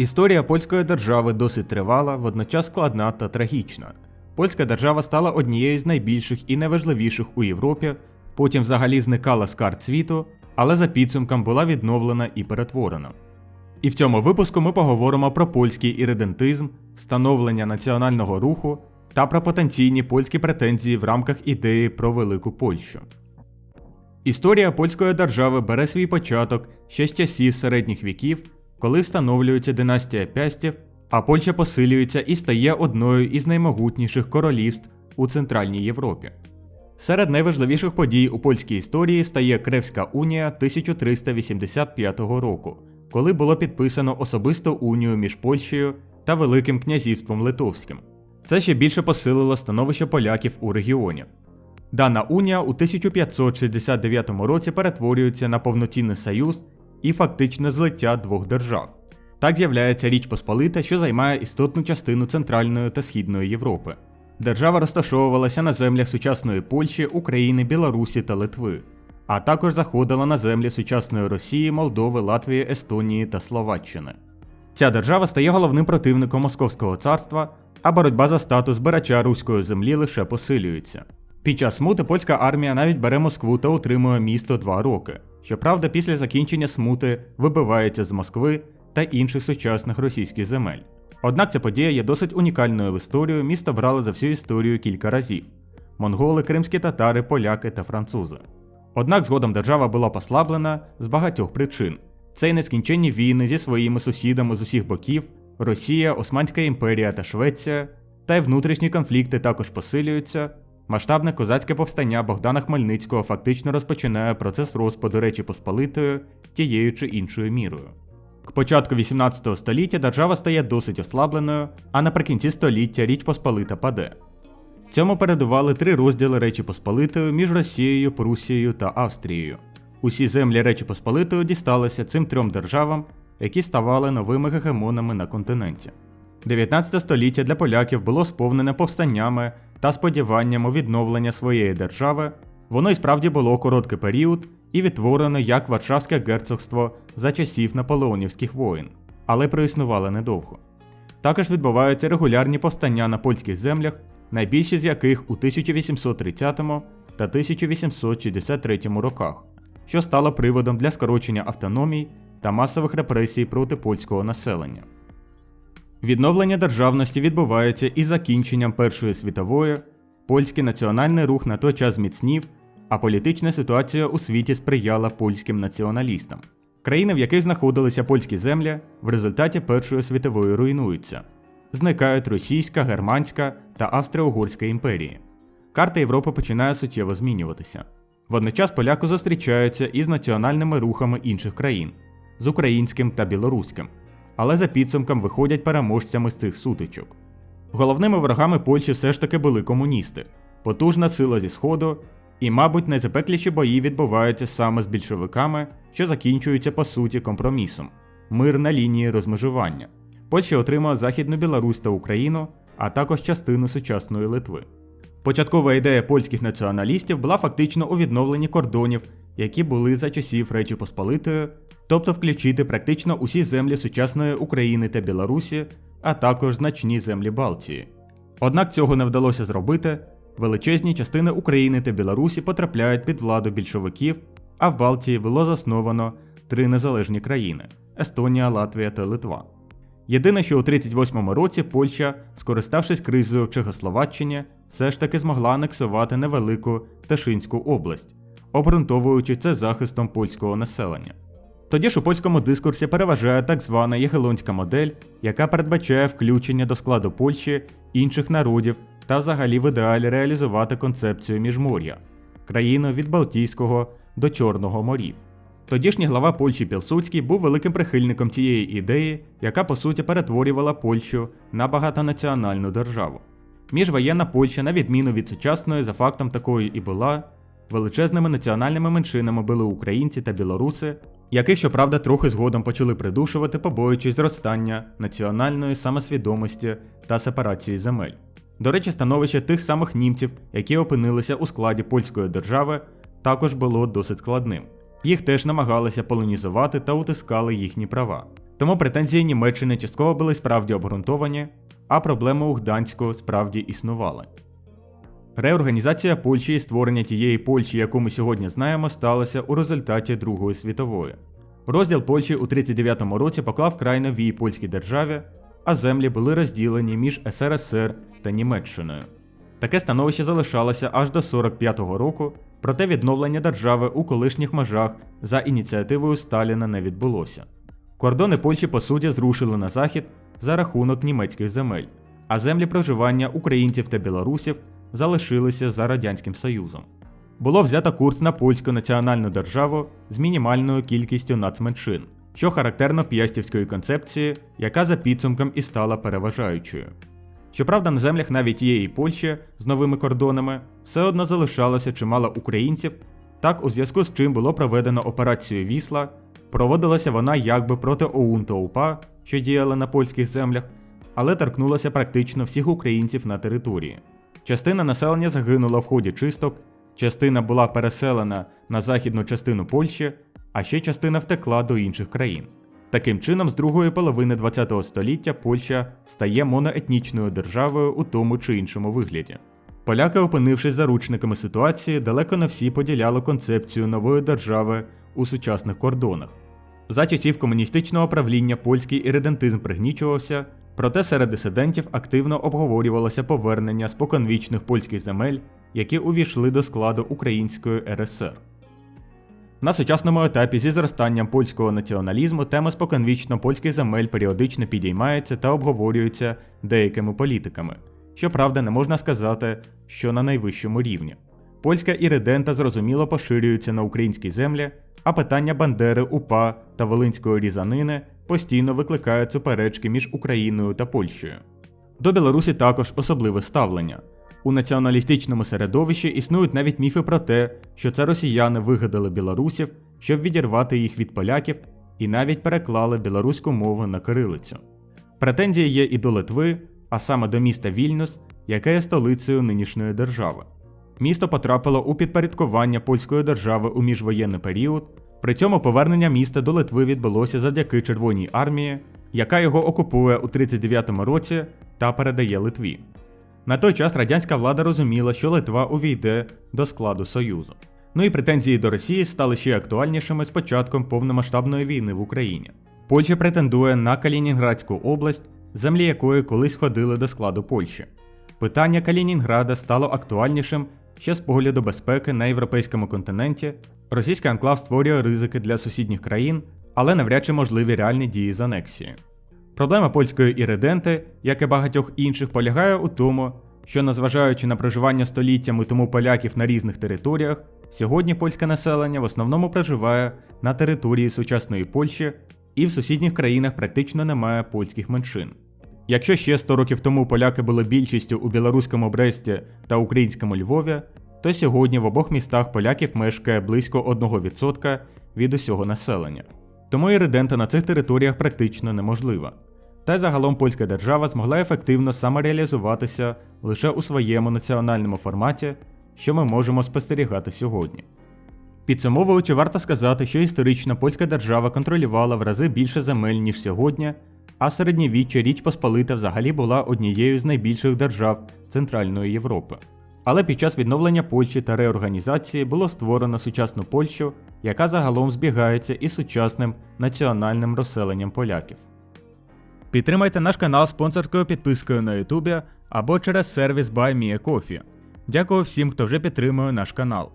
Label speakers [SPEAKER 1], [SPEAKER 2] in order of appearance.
[SPEAKER 1] Історія польської держави досить тривала, водночас складна та трагічна. Польська держава стала однією з найбільших і найважливіших у Європі, потім взагалі зникала з карт світу, але за підсумком була відновлена і перетворена. І в цьому випуску ми поговоримо про польський іридентизм, становлення національного руху та про потенційні польські претензії в рамках ідеї про Велику Польщу. Історія польської держави бере свій початок ще з часів середніх віків, коли встановлюється династія Пястів, а Польща посилюється і стає одною із наймогутніших королівств у Центральній Європі. Серед найважливіших подій у польській історії стає Кревська унія 1385 року, коли було підписано особисту унію між Польщею та Великим князівством Литовським. Це ще більше посилило становище поляків у регіоні. Дана унія у 1569 році перетворюється на повноцінний союз і фактичне злиття двох держав. Так з'являється Річ Посполита, що займає істотну частину Центральної та Східної Європи. Держава розташовувалася на землях сучасної Польщі, України, Білорусі та Литви, а також заходила на землі сучасної Росії, Молдови, Латвії, Естонії та Словаччини. Ця держава стає головним противником Московського царства, а боротьба за статус збирача руської землі лише посилюється. Під час смути польська армія навіть бере Москву та утримує місто два роки. Щоправда, після закінчення смути вибивається з Москви та інших сучасних російських земель. Однак ця подія є досить унікальною в історію, місто брали за всю історію кілька разів: монголи, кримські татари, поляки та французи. Однак згодом держава була послаблена з багатьох причин: це й нескінченні війни зі своїми сусідами з усіх боків, Росія, Османська імперія та Швеція, та й внутрішні конфлікти також посилюються. Масштабне козацьке повстання Богдана Хмельницького фактично розпочинає процес розпаду Речі Посполитої тією чи іншою мірою. К початку 18 століття держава стає досить ослабленою, а наприкінці століття Річ Посполита паде. Цьому передували три розділи Речі Посполитої між Росією, Прусією та Австрією. Усі землі Речі Посполитої дісталися цим трьом державам, які ставали новими гегемонами на континенті. 19 століття для поляків було сповнене повстаннями та сподіванням у відновлення своєї держави, воно і справді було короткий період і відтворено як Варшавське герцогство за часів наполеонівських воїн, але проіснувало недовго. Також відбуваються регулярні повстання на польських землях, найбільші з яких у 1830 та 1863 роках, що стало приводом для скорочення автономій та масових репресій проти польського населення. Відновлення державності відбувається із закінченням Першої світової, польський національний рух на той час зміцнів, а політична ситуація у світі сприяла польським націоналістам. Країни, в яких знаходилися польські землі, в результаті Першої світової руйнуються. Зникають російська, германська та австро-угорська імперії. Карта Європи починає суттєво змінюватися. Водночас поляки зустрічаються із національними рухами інших країн з українським та білоруським але за підсумком виходять переможцями з цих сутичок. Головними ворогами Польщі все ж таки були комуністи, потужна сила зі Сходу, і, мабуть, найзапекліші бої відбуваються саме з більшовиками, що закінчуються по суті компромісом мир на лінії розмежування. Польща отримала Західну Білорусь та Україну, а також частину сучасної Литви. Початкова ідея польських націоналістів була фактично у відновленні кордонів, які були за часів Речі Посполитої, тобто включити практично усі землі сучасної України та Білорусі, а також значні землі Балтії. Однак цього не вдалося зробити. Величезні частини України та Білорусі потрапляють під владу більшовиків, а в Балтії було засновано три незалежні країни Естонія, Латвія та Литва. Єдине, що у 38-му році Польща, скориставшись кризою в Чехословаччині, все ж таки змогла анексувати невелику Ташинську область, обґрунтовуючи це захистом польського населення. Тоді ж у польському дискурсі переважає так звана єгелонська модель, яка передбачає включення до складу Польщі інших народів та взагалі в ідеалі реалізувати концепцію міжмор'я країну від Балтійського до Чорного морів. Тодішній глава Польщі Пілсудський був великим прихильником цієї ідеї, яка по суті перетворювала Польщу на багатонаціональну державу. Міжвоєнна Польща, на відміну від сучасної, за фактом такою і була, величезними національними меншинами були українці та білоруси, яких, щоправда, трохи згодом почали придушувати, побоюючись зростання національної самосвідомості та сепарації земель. До речі, становище тих самих німців, які опинилися у складі польської держави, також було досить складним. Їх теж намагалися полонізувати та утискали їхні права. Тому претензії Німеччини частково були справді обґрунтовані, а проблеми у Гданську справді існували. Реорганізація Польщі і створення тієї Польщі, яку ми сьогодні знаємо, сталося у результаті Другої світової. Розділ Польщі у 39-му році поклав край новій польській державі, а землі були розділені між СРСР та Німеччиною. Таке становище залишалося аж до 45-го року, проте відновлення держави у колишніх межах за ініціативою Сталіна не відбулося. Кордони Польщі по суті зрушили на захід за рахунок німецьких земель, а землі проживання українців та білорусів залишилися за Радянським Союзом. Було взято курс на польську національну державу з мінімальною кількістю нацменшин, що характерно п'ястівської концепції, яка за підсумком і стала переважаючою. Щоправда, на землях навіть тієї Польщі з новими кордонами все одно залишалося чимало українців, так у зв'язку з чим було проведено операцію Вісла, проводилася вона якби проти ОУН та УПА, що діяли на польських землях, але торкнулася практично всіх українців на території. Частина населення загинула в ході чисток, частина була переселена на західну частину Польщі, а ще частина втекла до інших країн. Таким чином, з другої половини ХХ століття Польща стає моноетнічною державою у тому чи іншому вигляді. Поляки, опинившись заручниками ситуації, далеко не всі поділяли концепцію нової держави у сучасних кордонах. За часів комуністичного правління польський іридентизм пригнічувався, проте серед дисидентів активно обговорювалося повернення споконвічних польських земель, які увійшли до складу Української РСР. На сучасному етапі зі зростанням польського націоналізму тема споконвічно польських земель періодично підіймається та обговорюється деякими політиками. Щоправда, не можна сказати, що на найвищому рівні. Польська іридента зрозуміло поширюється на українські землі, а питання Бандери, УПА та Волинської різанини постійно викликають суперечки між Україною та Польщею. До Білорусі також особливе ставлення. У націоналістичному середовищі існують навіть міфи про те, що це росіяни вигадали білорусів, щоб відірвати їх від поляків, і навіть переклали білоруську мову на кирилицю. Претензії є і до Литви, а саме до міста Вільнюс, яке є столицею нинішньої держави. Місто потрапило у підпорядкування польської держави у міжвоєнний період. При цьому повернення міста до Литви відбулося завдяки Червоній армії, яка його окупує у 39-му році та передає Литві. На той час радянська влада розуміла, що Литва увійде до складу Союзу. Ну і претензії до Росії стали ще актуальнішими з початком повномасштабної війни в Україні. Польща претендує на Калінінградську область, землі якої колись входили до складу Польщі. Питання Калінінграда стало актуальнішим ще з погляду безпеки на європейському континенті. Російський анклав створює ризики для сусідніх країн, але навряд чи можливі реальні дії з анексії. Проблема польської іриденти, як і багатьох інших, полягає у тому, що, незважаючи на проживання століттями тому поляків на різних територіях, сьогодні польське населення в основному проживає на території сучасної Польщі і в сусідніх країнах практично немає польських меншин. Якщо ще 100 років тому поляки були більшістю у білоруському Бресті та українському Львові, то сьогодні в обох містах поляків мешкає близько 1% від усього населення. Тому і редента на цих територіях практично неможлива. Та й загалом польська держава змогла ефективно самореалізуватися лише у своєму національному форматі, що ми можемо спостерігати сьогодні. Підсумовуючи, варто сказати, що історично польська держава контролювала в рази більше земель, ніж сьогодні, а середньовіччя Річ Посполита взагалі була однією з найбільших держав Центральної Європи. Але під час відновлення Польщі та реорганізації було створено сучасну Польщу, яка загалом збігається із сучасним національним розселенням поляків. Підтримайте наш канал спонсорською підпискою на YouTube або через сервіс BuyMeACoffee. Дякую всім, хто вже підтримує наш канал.